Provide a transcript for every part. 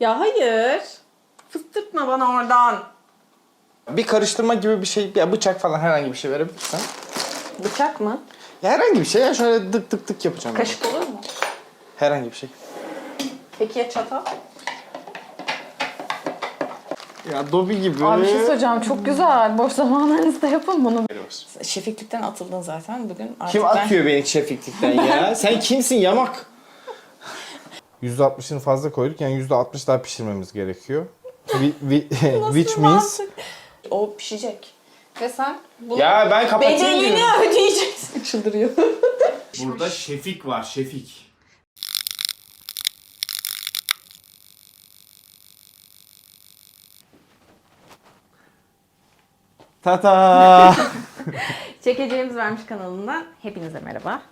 Ya hayır. Fıstırtma bana oradan. Bir karıştırma gibi bir şey, ya bıçak falan herhangi bir şey verebilirsen. Bıçak mı? Ya herhangi bir şey ya şöyle dık dık dık yapacağım. Kaşık olur mu? Herhangi bir şey. Peki ya çatal? Ya Dobby gibi. Abi bir şey söyleyeceğim çok güzel. Boş zamanlarınızda yapın bunu. Şeflikten atıldın zaten bugün artık Kim ben... atıyor beni şefliklikten ya? Sen kimsin yamak? %60'ını fazla koyduk yani %60 daha pişirmemiz gerekiyor. Which means... O pişecek. Ve sen bunu Ya ben kapatayım bedelini diyorum. ödeyeceksin. Çıldırıyor. Burada şefik var, şefik. Tata. Çekeceğimiz Vermiş kanalından hepinize merhaba.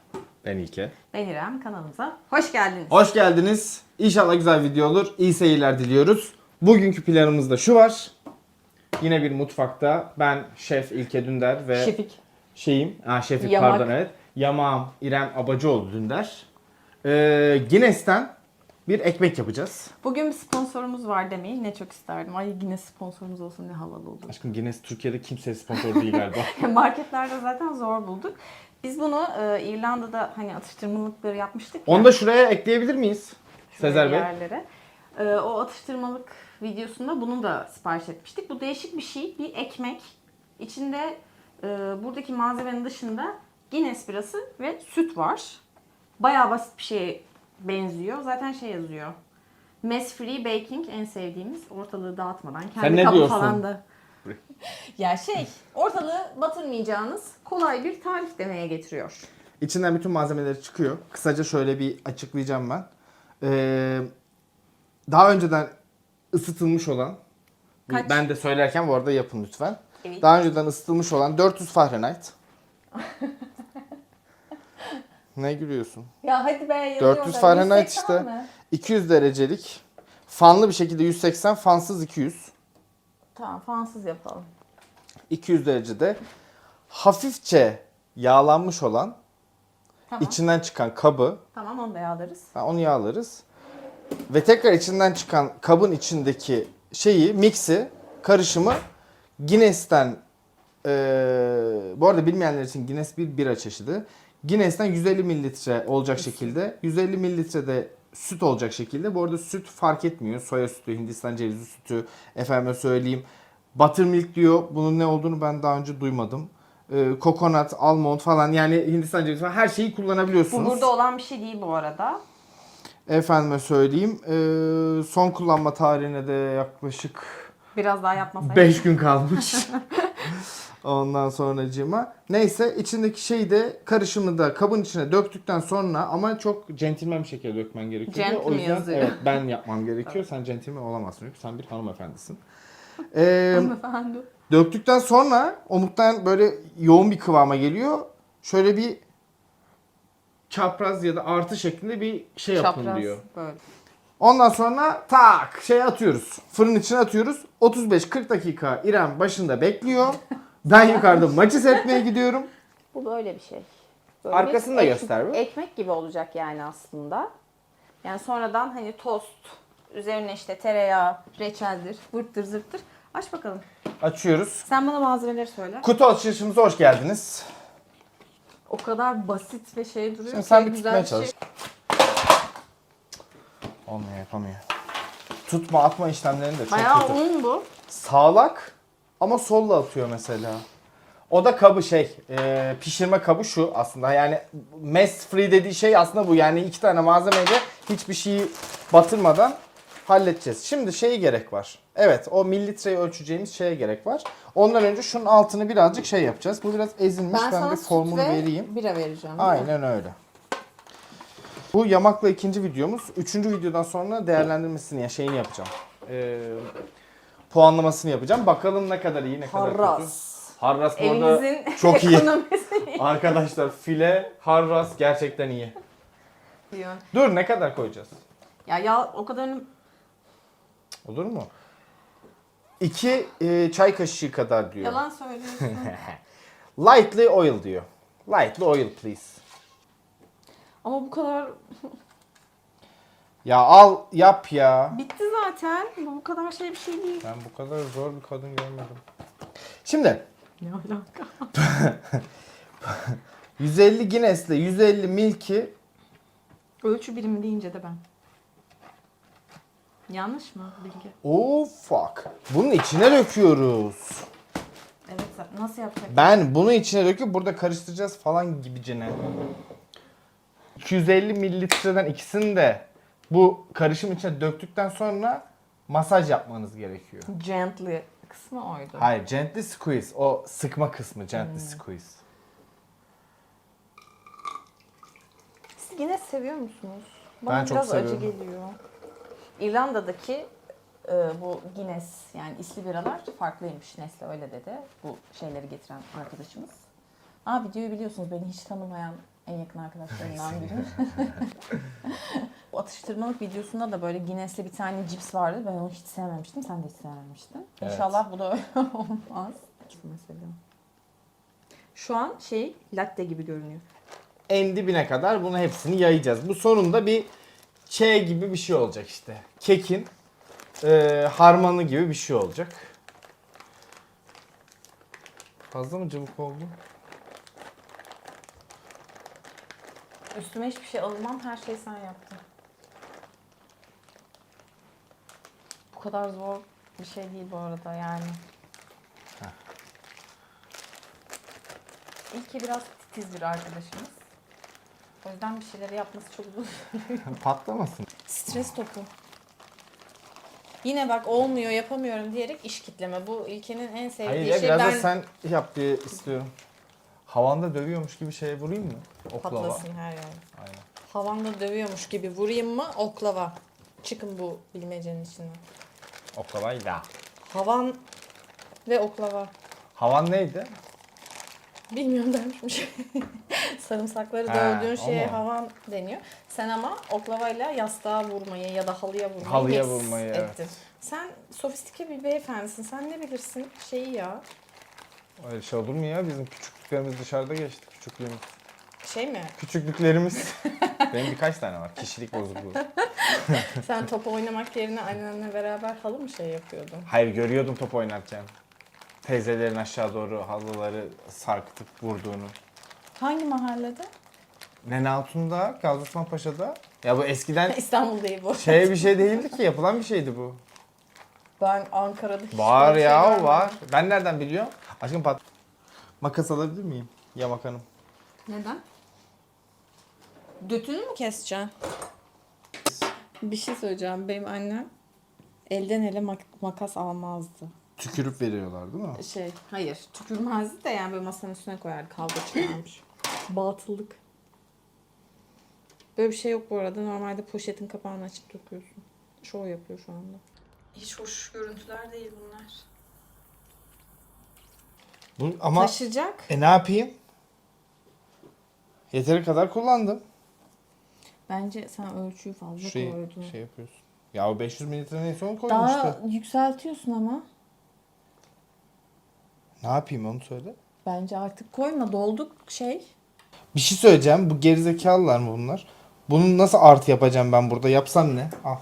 Ben İlke. Ben İrem kanalımıza hoş geldiniz. Hoş geldiniz. İnşallah güzel video olur. İyi seyirler diliyoruz. Bugünkü planımızda şu var. Yine bir mutfakta ben Şef İlke Dünder ve Şefik. şeyim, ha Şefik Yamak. pardon evet. Yamağım İrem Abacıoğlu Dünder. Ee, Guinness'ten bir ekmek yapacağız. Bugün bir sponsorumuz var demeyi ne çok isterdim. Ay yine sponsorumuz olsun ne havalı olur. Aşkım Guinness Türkiye'de kimse sponsor değil galiba. Marketlerde zaten zor bulduk. Biz bunu e, İrlanda'da hani atıştırmalıkları yapmıştık ya. Onu da şuraya ekleyebilir miyiz? Sezer böyle Bey. yerlere. E, o atıştırmalık videosunda bunu da sipariş etmiştik. Bu değişik bir şey. Bir ekmek. İçinde e, buradaki malzemenin dışında Guinness birası ve süt var. Bayağı basit bir şeye benziyor. Zaten şey yazıyor. Mess free baking en sevdiğimiz ortalığı dağıtmadan kendi ne kabı diyorsun? falan da. Ya şey ortalığı batırmayacağınız kolay bir tarif demeye getiriyor. İçinden bütün malzemeleri çıkıyor. Kısaca şöyle bir açıklayacağım ben. Ee, daha önceden ısıtılmış olan, Kaç? ben de söylerken bu arada yapın lütfen. Evet. Daha önceden ısıtılmış olan 400 Fahrenheit. ne gülüyorsun? Ya hadi be yazıyor 400 da. Fahrenheit 180 işte. mi? 200 derecelik. Fanlı bir şekilde 180, fansız 200. Tamam fansız yapalım. 200 derecede hafifçe yağlanmış olan Tamam. içinden çıkan kabı Tamam onu da yağlarız. Ha, onu yağlarız. Ve tekrar içinden çıkan kabın içindeki şeyi, mixi, karışımı Guinness'ten eee, bu arada bilmeyenler için Guinness bir bira çeşidi. Guinness'ten 150 mililitre olacak şekilde, 150 mililitre de süt olacak şekilde. Bu arada süt fark etmiyor. Soya sütü, Hindistan cevizi sütü, efendime söyleyeyim. Buttermilk diyor. Bunun ne olduğunu ben daha önce duymadım. Eee Coconut, almond falan yani Hindistan cevizi falan her şeyi Bu kullanabiliyorsunuz. burada olan bir şey değil bu arada. Efendime söyleyeyim. eee, son kullanma tarihine de yaklaşık Biraz daha yapmasaydık. 5 gün kalmış. Ondan sonracığıma. Neyse içindeki şeyi de karışımı da kabın içine döktükten sonra ama çok centilmen bir şekilde dökmen gerekiyor. Gentle o yüzden yazıyor? evet ben yapmam gerekiyor. Sen centilmen olamazsın çünkü sen bir hanımefendisin. Eee Hanımefendi. döktükten sonra o muhtemelen böyle yoğun bir kıvama geliyor. Şöyle bir çapraz ya da artı şeklinde bir şey yapın Çapraz. diyor. Böyle. Ondan sonra tak şey atıyoruz. Fırın içine atıyoruz. 35-40 dakika İrem başında bekliyor. Ben yukarıda maçı seyretmeye gidiyorum. Bu böyle bir şey. Böyle Arkasını bir da göster bir. Ekmek gibi olacak yani aslında. Yani sonradan hani tost, üzerine işte tereyağı, reçeldir, vırttır zırttır. Aç bakalım. Açıyoruz. Sen bana malzemeleri söyle. Kutu açılışımıza hoş geldiniz. O kadar basit ve şey duruyor Şimdi ki sen bir tutmaya bir şey. çalış. Olmuyor yapamıyor. Tutma atma işlemlerini de çok Bayağı kötü. un bu. Sağlak ama solla atıyor mesela. O da kabı şey, e, pişirme kabı şu aslında. Yani mess free dediği şey aslında bu. Yani iki tane malzemeyle hiçbir şeyi batırmadan halledeceğiz. Şimdi şeye gerek var. Evet o mililitreyi ölçeceğimiz şeye gerek var. Ondan önce şunun altını birazcık şey yapacağız. Bu biraz ezilmiş. Ben, sana bir formunu ve vereyim. bira vereceğim. Aynen öyle. Bu yamakla ikinci videomuz. Üçüncü videodan sonra değerlendirmesini ya şeyini yapacağım. Ee, puanlamasını yapacağım. Bakalım ne kadar iyi ne kadar kötü. Harras. Harras bu arada Evimizin çok iyi. ekonomisi Arkadaşlar file harras gerçekten iyi. diyor. Dur ne kadar koyacağız? Ya ya o kadarını Olur mu? İki e, çay kaşığı kadar diyor. yalan söylüyorsun. Lightly oil diyor. Lightly oil please. Ama bu kadar Ya al yap ya. Bitti zaten. Bu bu kadar şey bir şey değil. Ben bu kadar zor bir kadın görmedim. Şimdi Ne alaka? 150 Guinness'le 150 Milk'i Ölçü birimi deyince de ben. Yanlış mı bilgi? Oh fuck. Bunun içine döküyoruz. Evet nasıl yapacak? Ben bunu içine döküp burada karıştıracağız falan gibicene. 250 mililitreden ikisini de bu karışım içine döktükten sonra masaj yapmanız gerekiyor. Gently kısmı oydu. Hayır, gently squeeze. O sıkma kısmı gently squeeze. Siz yine seviyor musunuz? Ben Bana çok biraz acı seviyorum. geliyor. İrlanda'daki e, bu Guinness yani isli biralar farklıymış. Nesle öyle dedi. Bu şeyleri getiren arkadaşımız. Aa videoyu biliyorsunuz beni hiç tanımayan en yakın arkadaşlarımdan biri. atıştırmalık videosunda da böyle Guinness'li bir tane cips vardı. Ben onu hiç sevmemiştim. Sen de hiç sevmemiştin. Evet. İnşallah bu da öyle olmaz. Mesela. Şu an şey latte gibi görünüyor. En dibine kadar bunu hepsini yayacağız. Bu sonunda bir Ç gibi bir şey olacak işte. Kekin e, harmanı gibi bir şey olacak. Fazla mı cıvık oldu? Üstüme hiçbir şey alınmam. Her şeyi sen yaptın. Bu kadar zor bir şey değil bu arada yani. İlki biraz titiz bir arkadaşımız. O yüzden bir şeyleri yapması çok zor. Patlamasın. Stres topu. Yine bak olmuyor yapamıyorum diyerek iş kitleme. Bu ilkenin en sevdiği Hayır ya şey biraz ben da sen yap diye istiyorum. Havanda dövüyormuş gibi şeye vurayım mı? Oklava. patlasın her yer. Aynen. Havanda dövüyormuş gibi vurayım mı oklava. Çıkın bu bilmecenin içinden. Oklavayla. Havan ve oklava. Havan neydi? Bilmiyorum dermişmiş. Sarımsakları Ha, dövdüğün şeye mu? havan deniyor. Sen ama oklavayla yastığa vurmayı ya da halıya vurmayı Halıya mix vurmayı, ettin. evet. Sen sofistike bir beyefendisin. Sen ne bilirsin şeyi ya? Öyle şey olur mu ya? Bizim küçüklüklerimiz dışarıda geçti. Küçüklüğümüz. Şey mi? Küçüklüklerimiz. Benim birkaç tane var. Kişilik bozukluğu. Sen top oynamak yerine annenle beraber halı mı şey yapıyordun? Hayır görüyordum top oynarken. Teyzelerin aşağı doğru halıları sarkıtıp vurduğunu. Hangi mahallede? Gazi Osman Paşa'da. Ya bu eskiden İstanbul değil bu. şey bir şey değildi ki yapılan bir şeydi bu. Ben Ankara'da hiç Var böyle şey ya görmedim. var. Ben nereden biliyorum? Aşkım pat. Makas alabilir miyim? Yamak Hanım. Neden? Götünü mü keseceksin? Bir şey söyleyeceğim. Benim annem elden ele mak- makas almazdı. Tükürüp veriyorlar değil mi? Şey, hayır. Tükürmezdi de yani böyle masanın üstüne koyardı. Kavga çıkarmış. Batıllık. Böyle bir şey yok bu arada. Normalde poşetin kapağını açıp döküyorsun. Şov yapıyor şu anda. Hiç hoş görüntüler değil bunlar. Bu, ama Taşıyacak. e ne yapayım? Yeteri kadar kullandım. Bence sen ölçüyü fazla Şey, koydun. şey yapıyorsun. Ya o 500 mililitre neyse onu koydum işte. Daha yükseltiyorsun ama. Ne yapayım onu söyle. Bence artık koyma. Dolduk şey. Bir şey söyleyeceğim. Bu gerizekalılar mı bunlar? Bunu nasıl artı yapacağım ben burada? Yapsam ne? Al.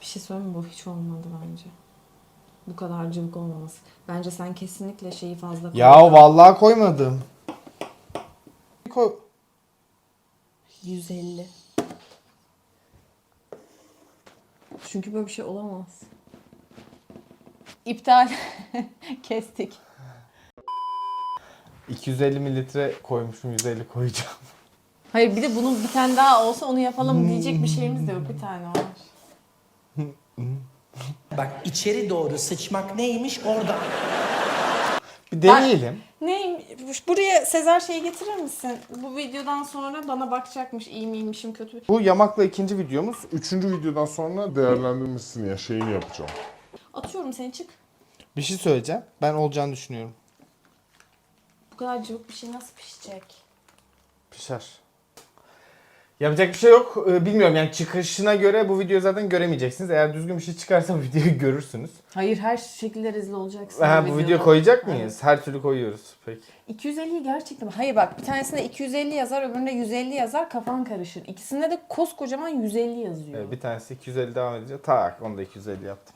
Bir şey söyleyeyim mi? Bu hiç olmadı bence. Bu kadar cıvık olmaması. Bence sen kesinlikle şeyi fazla koydun. Ya vallahi koymadım. Koy. 150. Çünkü böyle bir şey olamaz. İptal. Kestik. 250 mililitre koymuşum 150 koyacağım. Hayır bir de bunun bir tane daha olsa onu yapalım diyecek bir şeyimiz de yok. Bir tane var. Bak içeri doğru sıçmak neymiş orada. Bir deneyelim. Neymiş? Buraya Sezer şeyi getirir misin? Bu videodan sonra bana bakacakmış iyi miymişim kötü mü? Bu yamakla ikinci videomuz. Üçüncü videodan sonra değerlendirmesini ya şeyini yapacağım. Atıyorum seni çık. Bir şey söyleyeceğim. Ben olacağını düşünüyorum. Bu kadar cıvık bir şey nasıl pişecek? Pişer. Yapacak bir şey yok. Ee, Bilmiyorum yani çıkışına göre bu videoyu zaten göremeyeceksiniz. Eğer düzgün bir şey çıkarsa bu videoyu görürsünüz. Hayır her şekilde rezil olacaksın. Ha, bu videoda. video koyacak mıyız? Her türlü koyuyoruz. Peki. 250'yi gerçekten Hayır bak bir tanesinde 250 yazar öbüründe 150 yazar kafan karışır. İkisinde de koskocaman 150 yazıyor. Evet, bir tanesi 250 devam edecek. Tak onu da 250 yaptım.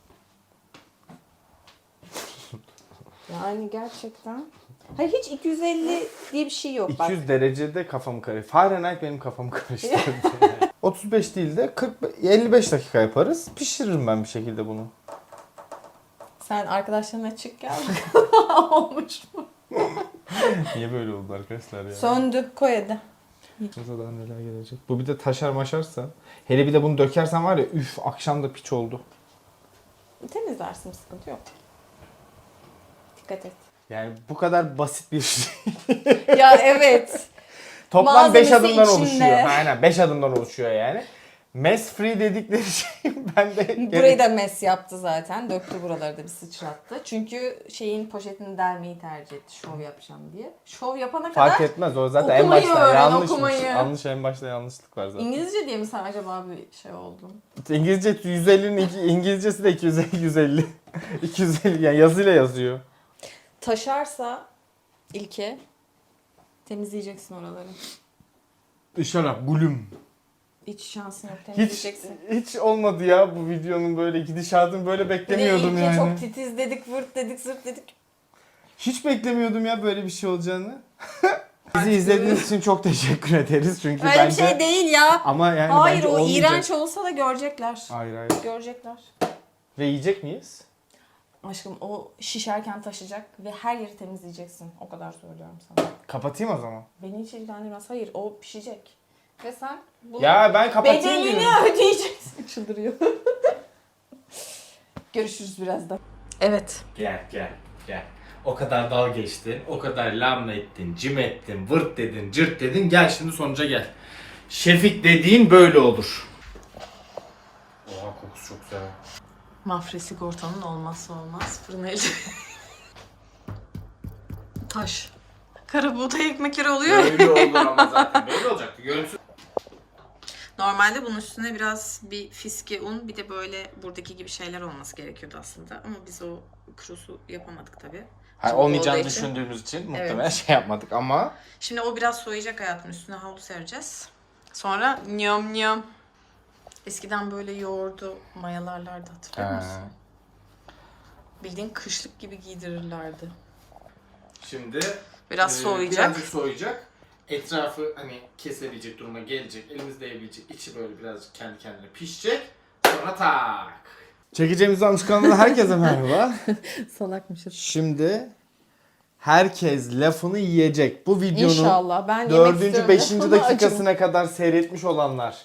Yani gerçekten. Hayır hiç 250 diye bir şey yok bak. 200 derecede kafamı karıştırdı. Fahrenheit benim kafamı karıştırdı. 35 değil de 40 55 dakika yaparız. Pişiririm ben bir şekilde bunu. Sen arkadaşlarına çık gel. Olmuş mu? Niye böyle oldu arkadaşlar ya? Söndü. Koy hadi. Masadan neler gelecek. Bu bir de taşar maşarsa. Hele bir de bunu dökersen var ya üf akşam da piç oldu. Temizlersin sıkıntı yok. Dikkat et. Yani bu kadar basit bir şey. ya evet. Toplam 5 Malzemesi adımdan içinde. oluşuyor. Aynen 5 adımdan oluşuyor yani. Mess free dedikleri şey ben de Burayı da mes yaptı zaten. Döktü buraları da bir sıçrattı. Çünkü şeyin poşetini delmeyi tercih etti. Şov yapacağım diye. Şov yapana kadar fark etmez o zaten en başta öğren, okumayı. Yanlış en başta yanlışlık var zaten. İngilizce diye mi sen acaba bir şey oldun? İngilizce 150'nin iki- İngilizcesi de 250 150. 250 yani yazıyla yazıyor. Taşarsa ilke temizleyeceksin oraları. İşaret gülüm. Hiç şansın yok Hiç temizleyeceksin. hiç olmadı ya bu videonun böyle gidişatını böyle Bir de beklemiyordum ilke yani. çok titiz dedik, vırt dedik, zırt dedik. Hiç beklemiyordum ya böyle bir şey olacağını. Bizi izlediğiniz için çok teşekkür ederiz çünkü Öyle bence bir şey değil ya. ama yani Hayır bence o olmayacak. iğrenç olsa da görecekler. Hayır hayır. Görecekler. Ve yiyecek miyiz? Aşkım o şişerken taşıyacak ve her yeri temizleyeceksin. O kadar söylüyorum sana. Kapatayım o zaman. Beni hiç ilgilendirmez. Hayır o pişecek. Ve sen bunu Ya ben kapatayım bedelini diyorum. ödeyeceksin. Çıldırıyor. Görüşürüz birazdan. Evet. Gel gel gel. O kadar dal geçtin, o kadar lam ettin, cim ettin, vırt dedin, cırt dedin. Gel şimdi sonuca gel. Şefik dediğin böyle olur. Oha kokusu çok güzel. Mafre sigortanın olmazsa olmaz fırın el. Taş. Kara buğday ekmekleri oluyor. ya. Böyle olur ama zaten. Böyle olacaktı. Görüntüsü Normalde bunun üstüne biraz bir fiske un bir de böyle buradaki gibi şeyler olması gerekiyordu aslında. Ama biz o krusu yapamadık tabii. Hayır, olmayacağını olduğu için. düşündüğümüz için muhtemelen şey yapmadık ama Şimdi o biraz soğuyacak hayatım. Üstüne havlu sereceğiz. Sonra nyam nyam. Eskiden böyle yoğurdu mayalarlardı hatırlıyor Ha. musun? Bildiğin kışlık gibi giydirirlerdi. Şimdi Biraz e, soğuyacak. Birazcık soğuyacak. Etrafı hani kesebilecek duruma gelecek. Elimiz değebilecek. içi böyle birazcık kendi kendine pişecek. Sonra tak. Çekeceğimiz almış kanalına herkese merhaba. Salakmışız. Şimdi herkes lafını yiyecek. Bu videonun İnşallah. Ben yemek dördüncü, istiyorum. beşinci Ama dakikasına kadar seyretmiş olanlar.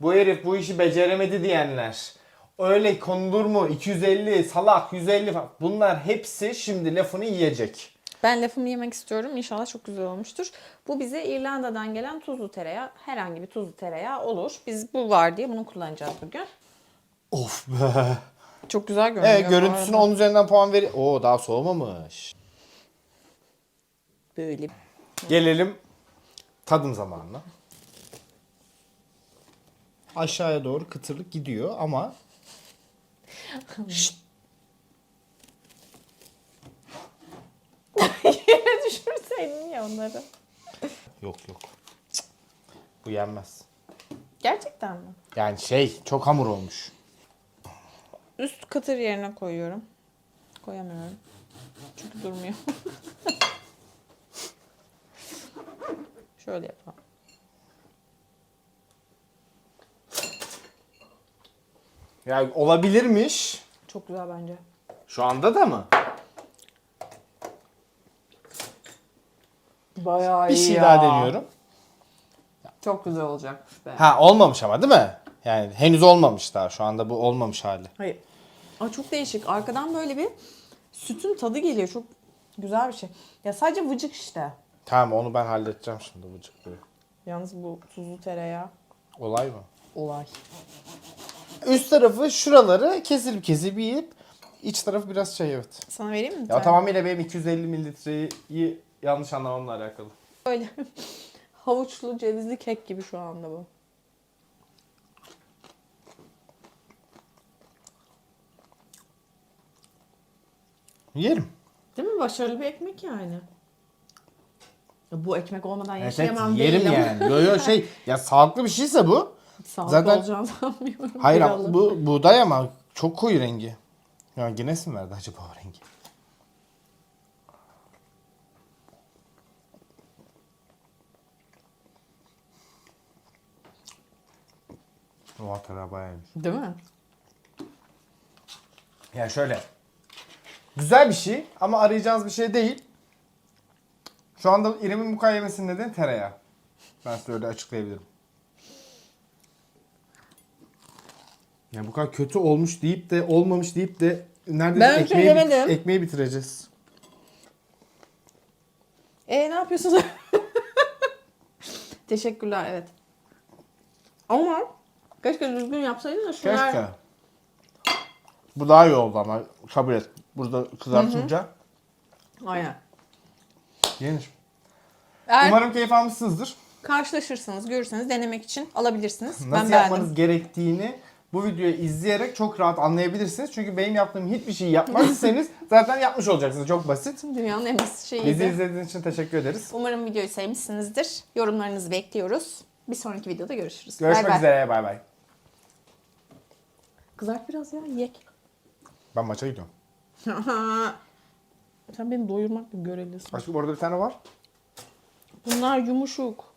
Bu herif bu işi beceremedi diyenler. Öyle konulur mu? 250, salak 150 falan. Bunlar hepsi şimdi lafını yiyecek. Ben lafımı yemek istiyorum. İnşallah çok güzel olmuştur. Bu bize İrlanda'dan gelen tuzlu tereyağı. Herhangi bir tuzlu tereyağı olur. Biz bu var diye bunu kullanacağız bugün. Of be. Çok güzel görünüyor. Evet görüntüsüne arada. 10 üzerinden puan veri. Oo daha soğumamış. Böyle. Gelelim tadım zamanına. Aşağıya doğru kıtırlık gidiyor ama Şşt, Yere düşürseydin ya onları. yok yok. Cık, Bu yenmez. Gerçekten mi? Yani şey çok hamur olmuş. Üst katır yerine koyuyorum. Koyamıyorum. Çünkü durmuyor. Şöyle yapalım. Yani olabilirmiş. Çok güzel bence. Şu anda da mı? Bayağı Bir şey daha deniyorum. Çok güzel olacak be. Ha olmamış ama değil mi? Yani henüz olmamış daha. Şu anda bu olmamış hali. Hayır. Aa, çok değişik. Arkadan böyle bir sütün tadı geliyor. Çok güzel bir şey. Ya sadece vıcık işte. Tamam onu ben halledeceğim şimdi bıcık böyle. Yalnız bu tuzlu tereyağı Olay mı? olay. Üst tarafı şuraları kesilip kesilip yiyip iç tarafı biraz şey evet. Sana vereyim mi? Ya tane? tamamıyla benim 250 mililitreyi yanlış anlamamla alakalı. Böyle havuçlu cevizli kek gibi şu anda bu. Yerim. Değil mi? Başarılı bir ekmek yani. Ya Bu ekmek olmadan Evet, evet, yaşayamam yerim değil ama. yani. Yo yo şey ya sağlıklı bir şeyse bu. Sağlıklı Zaten- olacağını sanmıyorum. Hayır ama bu buğday ama çok koyu rengi. Ya Guinness mi verdi acaba o rengi? Oha iyiymiş. Değil mi? Ya şöyle. Güzel bir şey ama arayacağınız bir şey değil. Şu anda İrem'in mukayyemesinin nedeni tereyağı. Ben size öyle açıklayabilirim. Yani bu kadar kötü olmuş deyip de olmamış deyip de neredeyse Ben bir şey ekmeği, bit- ekmeği bitireceğiz. E ne yapıyorsunuz? Teşekkürler evet. Ama keşke düzgün yapsaydın da şunlar... Keşke. Bu daha iyi oldu ama kabul et. Burada kızartınca Aynen. yenir. Eğer Umarım keyif almışsınızdır. karşılaşırsanız, görürseniz denemek için alabilirsiniz. Nasıl ben yapmanız beğendim. gerektiğini bu videoyu izleyerek çok rahat anlayabilirsiniz. Çünkü benim yaptığım hiçbir şeyi yapmazsanız zaten yapmış olacaksınız. Çok basit. Dünyanın en basit şeyiydi. Bizi izlediğiniz için teşekkür ederiz. Umarım videoyu sevmişsinizdir. Yorumlarınızı bekliyoruz. Bir sonraki videoda görüşürüz. Görüşmek Bay bay. üzere. Bay bay. Kızart biraz ya, yek. Ben maça gidiyorum. Sen beni doyurmakla görelisin. Aşkım orada bir tane var. Bunlar yumuşuk.